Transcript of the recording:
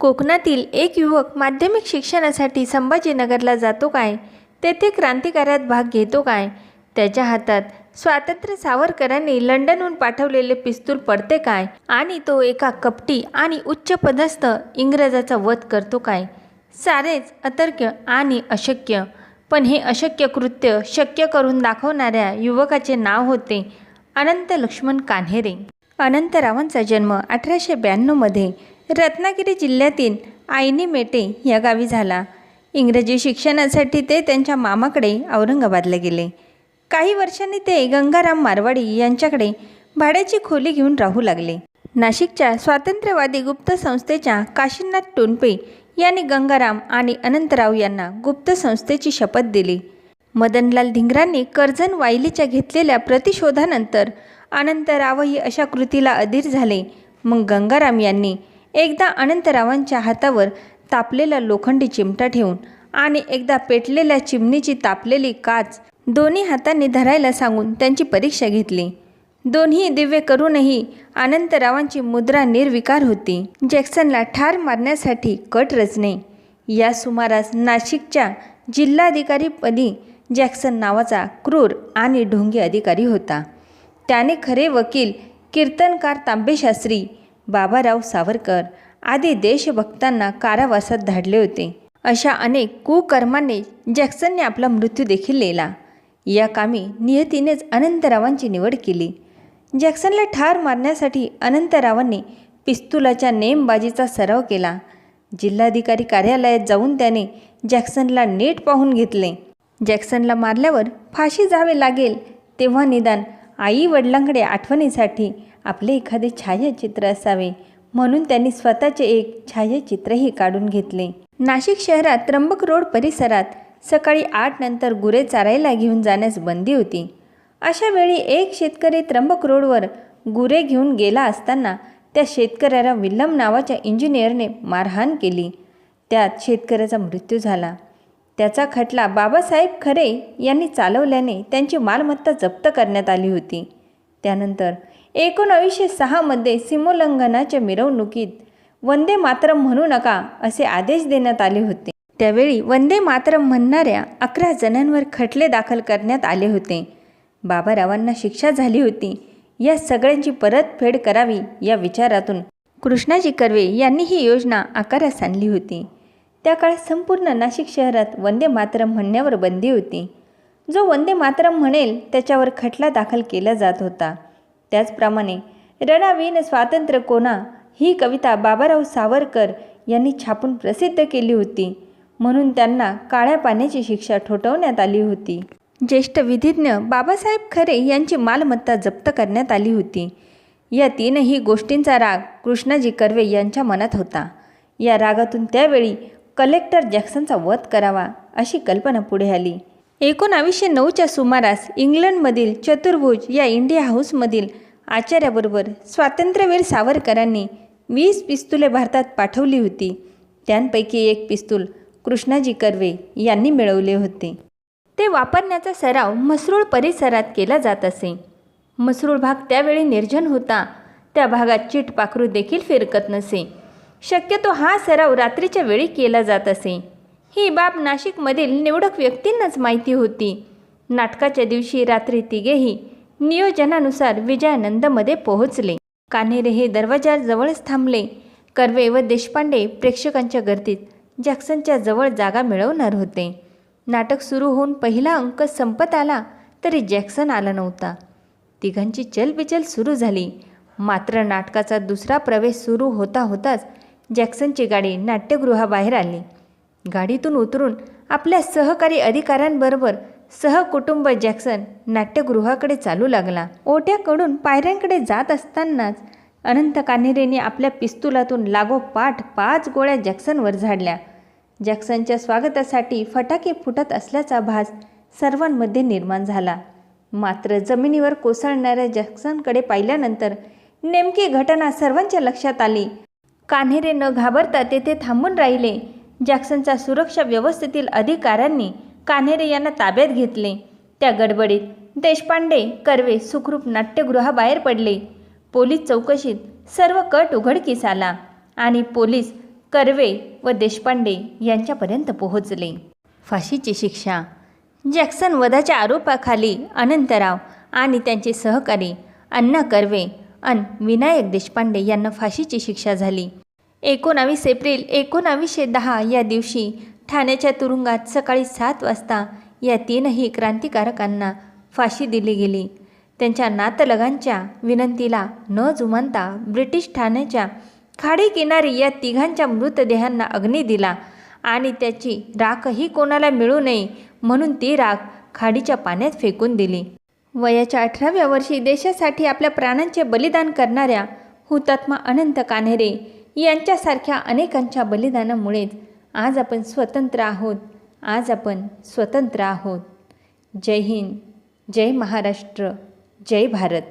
कोकणातील एक युवक माध्यमिक शिक्षणासाठी संभाजीनगरला जातो काय? तेथे क्रांतिकार्यात भाग घेतो काय? त्याच्या हातात स्वातंत्र्य सावरकरांनी लंडनहून पाठवलेले पिस्तूल पडते काय? आणि तो एका कपटी आणि उच्च पदस्थ इंग्रजाचा वध करतो काय? सारेच अतर्क्य आणि अशक्य. पण हे अशक्य कृत्य शक्य करून दाखवणाऱ्या युवकाचे नाव होते अनंत लक्ष्मण कान्हेरे. अनंतरावांचा जन्म अठराशे ब्याण्णवमध्ये रत्नागिरी जिल्ह्यातील आयनी मेटे या गावी झाला. इंग्रजी शिक्षणासाठी ते त्यांच्या मामाकडे औरंगाबादला गेले. काही वर्षांनी ते गंगाराम मारवाडी यांच्याकडे भाड्याची खोली घेऊन राहू लागले. नाशिकच्या स्वातंत्र्यवादी गुप्त संस्थेच्या काशीनाथ टोनपे यांनी गंगाराम आणि अनंतराव यांना गुप्त संस्थेची शपथ दिली. मदनलाल धिंगरांनी कर्जन वायलीच्या घेतलेल्या प्रतिशोधानंतर अनंतरावही अशा कृतीला अधीर झाले. मग गंगाराम यांनी एकदा अनंतरावांच्या हातावर तापलेला लोखंडी चिमटा ठेवून आणि एकदा पेटलेल्या चिमणीची तापलेली काच दोन्ही हातांनी धरायला सांगून त्यांची परीक्षा घेतली. दोन्ही दिव्य करूनही अनंतरावांची मुद्रा निर्विकार होती. जॅक्सनला ठार मारण्यासाठी कट रचणे. या सुमारास नाशिकच्या जिल्हाधिकारीपदी जॅक्सन नावाचा क्रूर आणि ढोंगी अधिकारी होता. त्याने खरे वकील कीर्तनकार तांबेशास्त्री बाबाराव सावरकर आदी देशभक्तांना कारावासात धाडले होते. अशा अनेक कुकर्मांनी जॅक्सनने आपला मृत्यू देखील लिहिला. या कामी नियतीनेच अनंतरावांची निवड केली. जॅक्सनला ठार मारण्यासाठी अनंतरावांनी पिस्तुलाच्या नेमबाजीचा सराव केला. जिल्हाधिकारी कार्यालयात जाऊन त्याने जॅक्सनला नीट पाहून घेतले. जॅक्सनला मारल्यावर फाशी जावे लागेल तेव्हा निदान आई वडिलांकडे आठवणीसाठी आपले एखादे छायाचित्र असावे. म्हणून त्यांनी स्वतःचे एक छायाचित्रही काढून घेतले. नाशिक शहरात त्र्यंबक रोड परिसरात सकाळी आठ नंतर गुरे चारायला घेऊन जाण्यास बंदी होती. अशा वेळी एक शेतकरी त्र्यंबक रोडवर गुरे घेऊन गेला असताना त्या शेतकऱ्याला विल्यम नावाच्या इंजिनियरने मारहाण केली. त्यात शेतकऱ्याचा मृत्यू झाला. त्याचा खटला बाबासाहेब खरे यांनी चालवल्याने त्यांची मालमत्ता जप्त करण्यात आली होती. त्यानंतर एकोणावीसशे सहामध्ये सीमोल्लंघनाच्या मिरवणुकीत वंदे मातरम म्हणू नका असे आदेश देण्यात आले होते. त्यावेळी वंदे मातरम म्हणणाऱ्या अकरा जणांवर खटले दाखल करण्यात आले होते. बाबारावांना शिक्षा झाली होती. या सगळ्यांची परतफेड करावी या विचारातून कृष्णाजी कर्वे यांनी ही योजना आकारास आणली होती. त्या काळात संपूर्ण नाशिक शहरात वंदे मातरम म्हणण्यावर बंदी होती. जो वंदे मातरम म्हणेल त्याच्यावर खटला दाखल केला जात होता. त्याचप्रमाणे रणावीन स्वातंत्र्य कोणा ही कविता बाबाराव सावरकर यांनी छापून प्रसिद्ध केली होती. म्हणून त्यांना काळ्या पाण्याची शिक्षा ठोठवण्यात आली होती. ज्येष्ठ विधिज्ञ बाबासाहेब खरे यांची मालमत्ता जप्त करण्यात आली होती. या तीनही गोष्टींचा राग कृष्णाजी कर्वे यांच्या मनात होता. या रागातून त्यावेळी कलेक्टर जॅक्सनचा वध करावा अशी कल्पना पुढे आली. एकोणावीसशे नऊच्या सुमारास इंग्लंडमधील चतुर्भुज या इंडिया हाऊसमधील आचार्याबरोबर स्वातंत्र्यवीर सावरकरांनी वीस पिस्तुले भारतात पाठवली होती. त्यांपैकी एक पिस्तूल कृष्णाजी कर्वे यांनी मिळवले होते. ते वापरण्याचा सराव मसरूळ परिसरात केला जात असे. मसरूळ भाग त्यावेळी निर्जन होता. त्या भागात चीट पाखरू देखील फिरकत नसे. शक्यतो हा सराव रात्रीच्या वेळी केला जात असे. ही बाब नाशिकमधील निवडक व्यक्तींनाच माहिती होती. नाटकाच्या दिवशी रात्री तिघेही नियोजनानुसार विजयानंदमध्ये पोहोचले. कान्हेरे हे दरवाजाजवळच थांबले. कर्वे व देशपांडे प्रेक्षकांच्या गर्दीत जॅक्सनच्या जवळ जागा मिळवणार होते. नाटक सुरू होऊन पहिला अंक संपत आला तरी जॅक्सन आला नव्हता. तिघांची चलबिचल सुरू झाली. मात्र नाटकाचा दुसरा प्रवेश सुरू होता होताच जॅक्सनची गाडी नाट्यगृहाबाहेर आली. गाडीतून उतरून आपल्या सहकारी अधिकाऱ्यांबरोबर सहकुटुंब जॅक्सन नाट्यगृहाकडे चालू लागला. ओट्याकडून पायऱ्यांकडे जात असतानाच अनंत कान्हेरेने आपल्या पिस्तुलातून लागोपाठ पाच गोळ्या जॅक्सनवर झाडल्या. जॅक्सनच्या स्वागतासाठी फटाके फुटत असल्याचा भास सर्वांमध्ये निर्माण झाला. मात्र जमिनीवर कोसळणाऱ्या जॅक्सनकडे पाहिल्यानंतर नेमकी घटना सर्वांच्या लक्षात आली. कान्हेरे न घाबरता तेथे थांबून राहिले. जॅक्सनच्या सुरक्षा व्यवस्थेतील अधिकाऱ्यांनी कान्हेरे यांना ताब्यात घेतले. त्या गडबडीत देशपांडे कर्वे सुखरूप नाट्यगृहाबाहेर पडले. पोलीस चौकशीत सर्व कट उघडकीस आला आणि पोलीस कर्वे व देशपांडे यांच्यापर्यंत पोहोचले. फाशीची शिक्षा. जॅक्सन वधाच्या आरोपाखाली अनंतराव आणि त्यांचे सहकारी अण्णा कर्वे अन विनायक देशपांडे यांना फाशीची शिक्षा झाली. एकोणावीस एप्रिल एकोणावीसशे दहा या दिवशी ठाण्याच्या तुरुंगात सकाळी सात वाजता या तीनही क्रांतिकारकांना फाशी दिली गेली. त्यांच्या नातलगांच्या विनंतीला न जुमानता ब्रिटिश ठाण्याच्या खाडी किनारी या तिघांच्या मृतदेहांना अग्नी दिला आणि त्याची राखही कोणाला मिळू नये म्हणून ती राख खाडीच्या पाण्यात फेकून दिली. वयाच्या अठराव्या वर्षी देशासाठी आपल्या प्राणांचे बलिदान करणाऱ्या हुतात्मा अनंत कान्हेरे यांच्यासारख्या अनेकांच्या बलिदानामुळेच आज आपण स्वतंत्र आहोत. आज आपण स्वतंत्र आहोत. जय हिंद. जय महाराष्ट्र. जय भारत.